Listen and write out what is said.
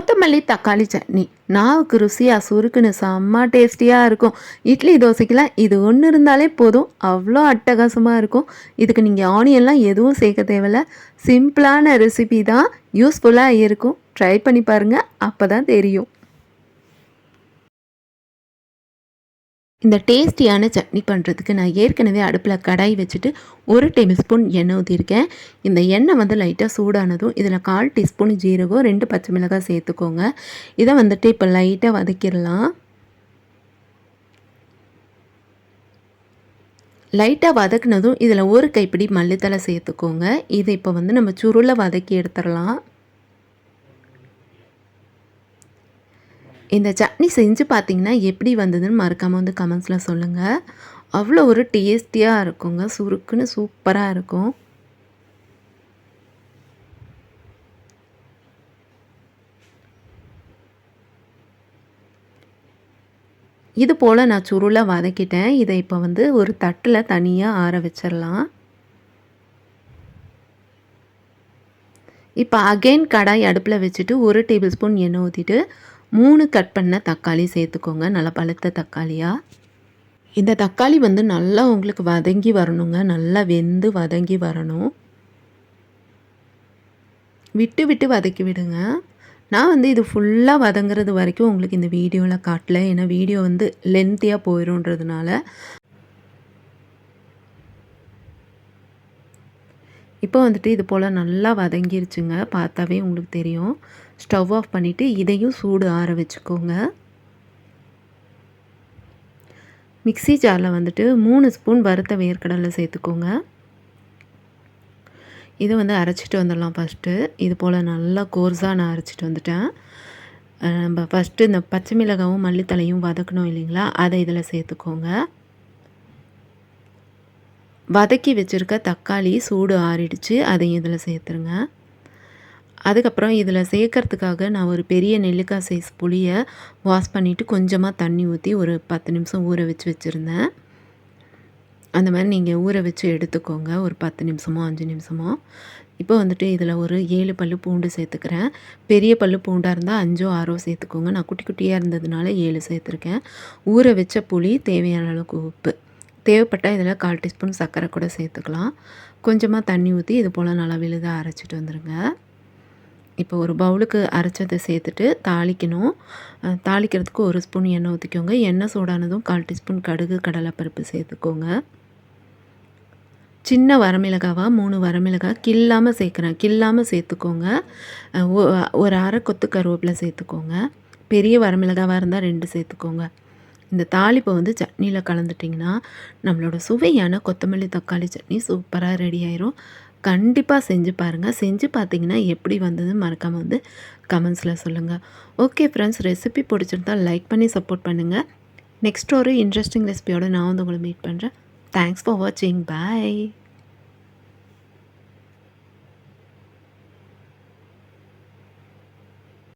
கொத்தமல்லி தக்காளி சட்னி. நாவுக்கு ருசியாக சுருக்குன்னு செம்ம டேஸ்டியாக இருக்கும். இட்லி தோசைக்கெலாம் இது ஒன்று இருந்தாலே போதும். அவ்வளோ அட்டகாசமாக இருக்கும். இதுக்கு நீங்கள் ஆனியன்லாம் எதுவும் சேர்க்க தேவையில்ல. சிம்பிளான ரெசிபி தான் யூஸ்ஃபுல்லாக இருக்கும். ட்ரை பண்ணி பாருங்கள் அப்போ தான் தெரியும். இந்த டேஸ்டியான சட்னி பண்ணுறதுக்கு நான் ஏற்கனவே அடுப்பில் கடாய் வச்சுட்டு ஒரு டேபிள் ஸ்பூன் எண்ணெய் ஊற்றிருக்கேன் இந்த எண்ணெய் வந்து லைட்டாக சூடானதும் இதில் கால் டீஸ்பூன் ஜீரகம் ரெண்டு பச்சை மிளகாய் சேர்த்துக்கோங்க. இதை வந்துட்டு இப்போ லைட்டாக வதக்கிடலாம். லைட்டாக வதக்குனதும் இதில் ஒரு கைப்பிடி மல்லித்தலை சேர்த்துக்கோங்க. இதை இப்போ வந்து நம்ம சுருளை வதக்கி எடுத்துடலாம். இந்த சட்னி செஞ்சு பார்த்தீங்கன்னா எப்படி வந்ததுன்னு மறக்காமல் வந்து கமெண்ட்ஸில் சொல்லுங்கள் அவ்வளோ ஒரு டேஸ்டியாக இருக்குங்க. சுருக்குன்னு சூப்பராக இருக்கும். இது போல் நான் சுருளை வதக்கிட்டேன். இதை இப்போ வந்து ஒரு தட்டில் தனியாக ஆற வச்சிடலாம் இப்போ அகெயின் கடாய் அடுப்பில் வச்சுட்டு ஒரு டேபிள் ஸ்பூன் எண்ணெய் ஊற்றிட்டு மூணு கட் பண்ண தக்காளி சேர்த்துக்கோங்க. நல்லா பழுத்த தக்காளியாக இந்த தக்காளி வந்து நல்லா உங்களுக்கு வதங்கி வரணுங்க. நல்லா வெந்து வதங்கி வரணும். விட்டு விட்டு வதக்கி விடுங்க. நான் வந்து இது ஃபுல்லாக வதங்குறது வரைக்கும் உங்களுக்கு இந்த வீடியோவில் காட்டல. ஏன்னா வீடியோ வந்து லென்த்தியாக போயிடும்ன்றதுனால இப்போ வந்துட்டு இது போல் நல்லா வதங்கிருச்சுங்க. பார்த்தாவே உங்களுக்கு தெரியும். ஸ்டவ் ஆஃப் பண்ணிவிட்டு இதையும் சூடு ஆற வச்சுக்கோங்க. மிக்சி ஜாரில் வந்துட்டு மூணு ஸ்பூன் வறுத்த வேர்க்கடலை சேர்த்துக்கோங்க. இதை வந்து அரைச்சிட்டு வந்துடலாம் ஃபஸ்ட்டு இது போல் நல்லா கோர்ஸாக நான் அரைச்சிட்டு வந்துட்டேன். நம்ம ஃபஸ்ட்டு இந்த பச்சை மிளகாவும் மல்லித்தலையும் வதக்கணும் இல்லைங்களா? அதை இதில் சேர்த்துக்கோங்க. வதக்கி வச்சுருக்க தக்காளி சூடு ஆறிடுச்சு அதையும் இதில் சேர்த்துருங்க. அதுக்கப்புறம் இதில் சேர்க்கறதுக்காக நான் ஒரு பெரிய நெல்லிக்காய் சைஸ் புளியை வாஷ் பண்ணிவிட்டு கொஞ்சமாக தண்ணி ஊற்றி ஒரு பத்து நிமிஷம் ஊற வச்சு வச்சுருந்தேன். அந்த மாதிரி நீங்கள் ஊற வச்சு எடுத்துக்கோங்க ஒரு பத்து நிமிஷமோ அஞ்சு நிமிஷமோ. இப்போ வந்துட்டு இதில் ஒரு ஏழு பல் பூண்டு சேர்த்துக்கிறேன். பெரிய பல் பூண்டாக இருந்தால் அஞ்சோ ஆறோ சேர்த்துக்கோங்க. நான் குட்டி குட்டியாக இருந்ததுனால ஏழு சேர்த்துருக்கேன். ஊற வச்ச புளி தேவையான அளவுக்கு உப்பு. தேவைப்பட்டால் இதில் கால் டீஸ்பூன் சர்க்கரை கூட சேர்த்துக்கலாம். கொஞ்சமாக தண்ணி ஊற்றி இது போல் நல்லா விழுதாக அரைச்சிட்டு வந்துடுங்க இப்போ ஒரு பவுலுக்கு அரைச்சதை சேர்த்துட்டு தாளிக்கணும். தாளிக்கிறதுக்கு ஒரு ஸ்பூன் எண்ணெய் ஊற்றிக்கோங்க எண்ணெய் சூடானதும் கால் டீஸ்பூன் கடுகு கடலைப்பருப்பு சேர்த்துக்கோங்க. சின்ன வரமிளகாவாக மூணு வரமிளகாய் கில்லாமல் சேர்க்குறேன். கில்லாமல் சேர்த்துக்கோங்க. ஒரு அரை கொத்து கருவேப்பிலை சேர்த்துக்கோங்க. பெரிய வரமிளகாவாக இருந்தால் ரெண்டு சேர்த்துக்கோங்க. இந்த தாளிப்பை வந்து சட்னியில் கலந்துட்டிங்கன்னா நம்மளோட சுவையான கொத்தமல்லி தக்காளி சட்னி சூப்பராக ரெடி ஆயிரும். கண்டிப்பாக செஞ்சு பாருங்கள் செஞ்சு பார்த்தீங்கன்னா எப்படி வந்ததுன்னு மறக்காமல் வந்து கமெண்ட்ஸில் சொல்லுங்கள் ஓகே ஃப்ரெண்ட்ஸ் ரெசிபி பிடிச்சிருந்தா லைக் பண்ணி சப்போர்ட் பண்ணுங்கள் நெக்ஸ்ட் ஒரு இன்ட்ரெஸ்டிங் ரெசிபியோடு நான் வந்து உங்களை மீட் பண்ணுறேன் தேங்க்ஸ் ஃபார் வாட்சிங் பாய்